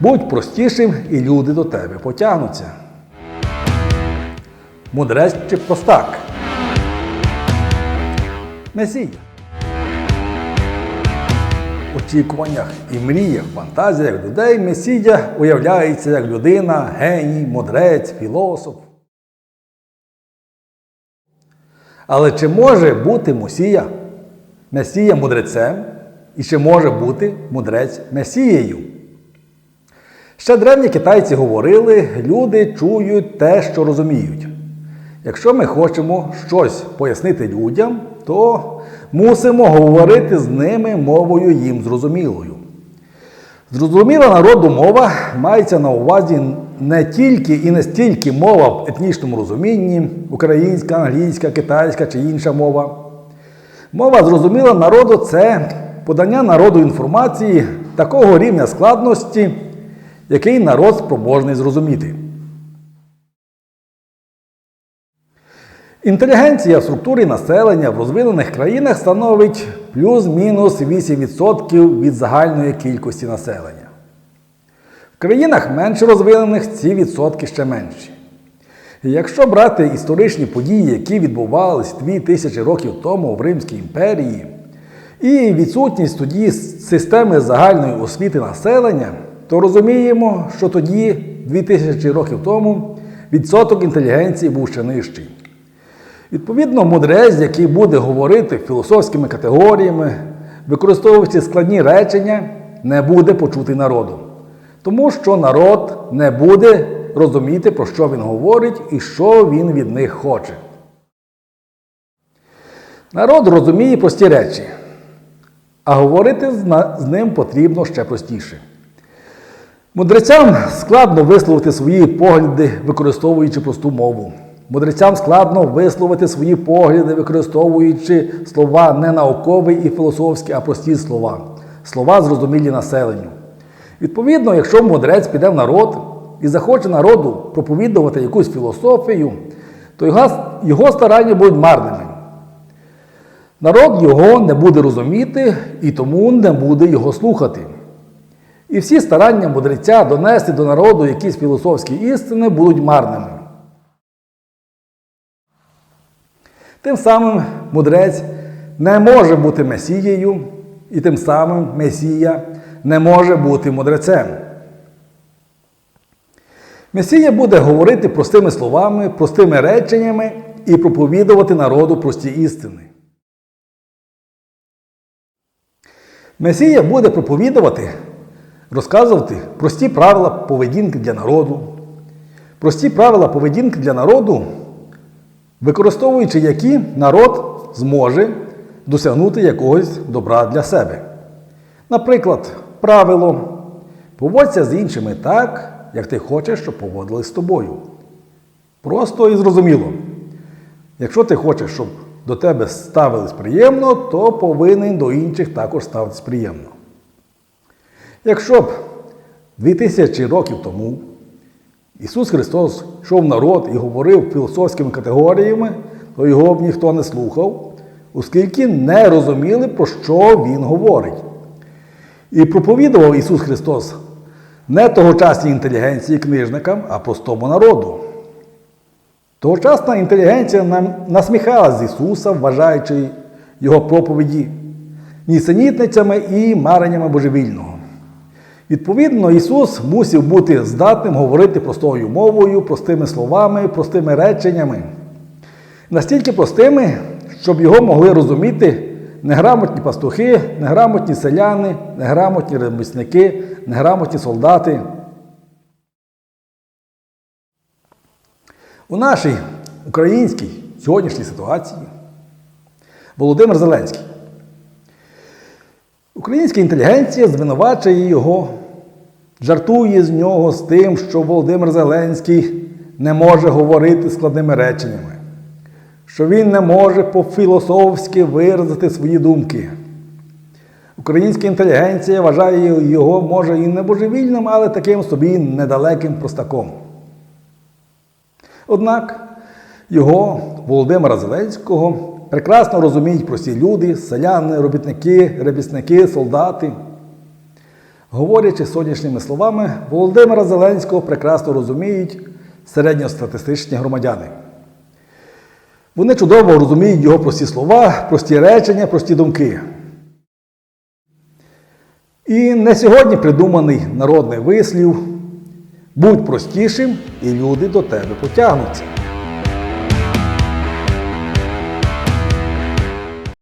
Будь простішим, і люди до тебе потягнуться. Мудрець чи простак? Месія. Очікуваннях і мріях, фантазіях людей Месія уявляється як людина, геній, мудрець, філософ. Але чи може бути Мусія, Месія мудрецем, і чи може бути мудрець Месією? Ще древні китайці говорили, люди чують те, що розуміють. Якщо ми хочемо щось пояснити людям, то мусимо говорити з ними мовою їм зрозумілою. Зрозуміла народу мова мається на увазі не тільки і не стільки мова в етнічному розумінні, українська, англійська, китайська чи інша мова. Мова зрозуміла народу це подання народу інформації такого рівня складності, який народ спроможний зрозуміти. Інтелігенція в структурі населення в розвинених країнах становить плюс-мінус 8% від загальної кількості населення. В країнах менш розвинених ці відсотки ще менші. Якщо брати історичні події, які відбувалися 2000 років тому в Римській імперії, і відсутність тоді системи загальної освіти населення, то розуміємо, що тоді, 2000 років тому, відсоток інтелігенції був ще нижчий. Відповідно, мудрець, який буде говорити філософськими категоріями, використовуючи складні речення, не буде почутий народом. Тому що народ не буде розуміти, про що він говорить і що він від них хоче. Народ розуміє прості речі, а говорити з ним потрібно ще простіше. Мудрецям складно висловити свої погляди, використовуючи просту мову. Мудрецям складно висловити свої погляди, використовуючи слова не наукові і філософські, а прості слова. Слова зрозумілі населенню. Відповідно, якщо мудрець піде в народ і захоче народу проповідувати якусь філософію, то його, його старання будуть марними. Народ його не буде розуміти і тому не буде його слухати. І всі старання мудреця донести до народу якісь філософські істини будуть марними. Тим самим мудрець не може бути месією, і тим самим месія не може бути мудрецем. Месія буде говорити простими словами, простими реченнями і проповідувати народу прості істини. Месія буде проповідувати, розказувати прості правила поведінки для народу. Прості правила поведінки для народу, використовуючи які народ зможе досягнути якогось добра для себе. Наприклад, правило поводься з іншими так, як ти хочеш, щоб поводились з тобою. Просто і зрозуміло. Якщо ти хочеш, щоб до тебе ставились приємно, то повинен до інших також ставитись приємно. Якщо б 2000 років тому Ісус Христос йшов в народ і говорив філософськими категоріями, то його б ніхто не слухав, оскільки не розуміли, про що Він говорить. І проповідував Ісус Христос не тогочасній інтелігенції книжникам, а простому народу. Тогочасна інтелігенція нам насміхалася з Ісуса, вважаючи Його проповіді нісенітницями і мареннями божевільного. Відповідно, Ісус мусив бути здатним говорити простою мовою, простими словами, простими реченнями. Настільки простими, щоб його могли розуміти неграмотні пастухи, неграмотні селяни, неграмотні ремісники, неграмотні солдати. У нашій українській сьогоднішній ситуації Володимир Зеленський. Українська інтелігенція звинувачує його, жартує з нього з тим, що Володимир Зеленський не може говорити складними реченнями, що він не може по-філософськи виразити свої думки. Українська інтелігенція вважає його, може, і не божевільним, але таким собі недалеким простаком. Однак його, Володимира Зеленського, прекрасно розуміють прості люди, селяни, робітники, ремісники, солдати. Говорячи сонячними словами, Володимира Зеленського прекрасно розуміють середньостатистичні громадяни. Вони чудово розуміють його прості слова, прості речення, прості думки. І не сьогодні придуманий народний вислів будь простішим, і люди до тебе потягнуться.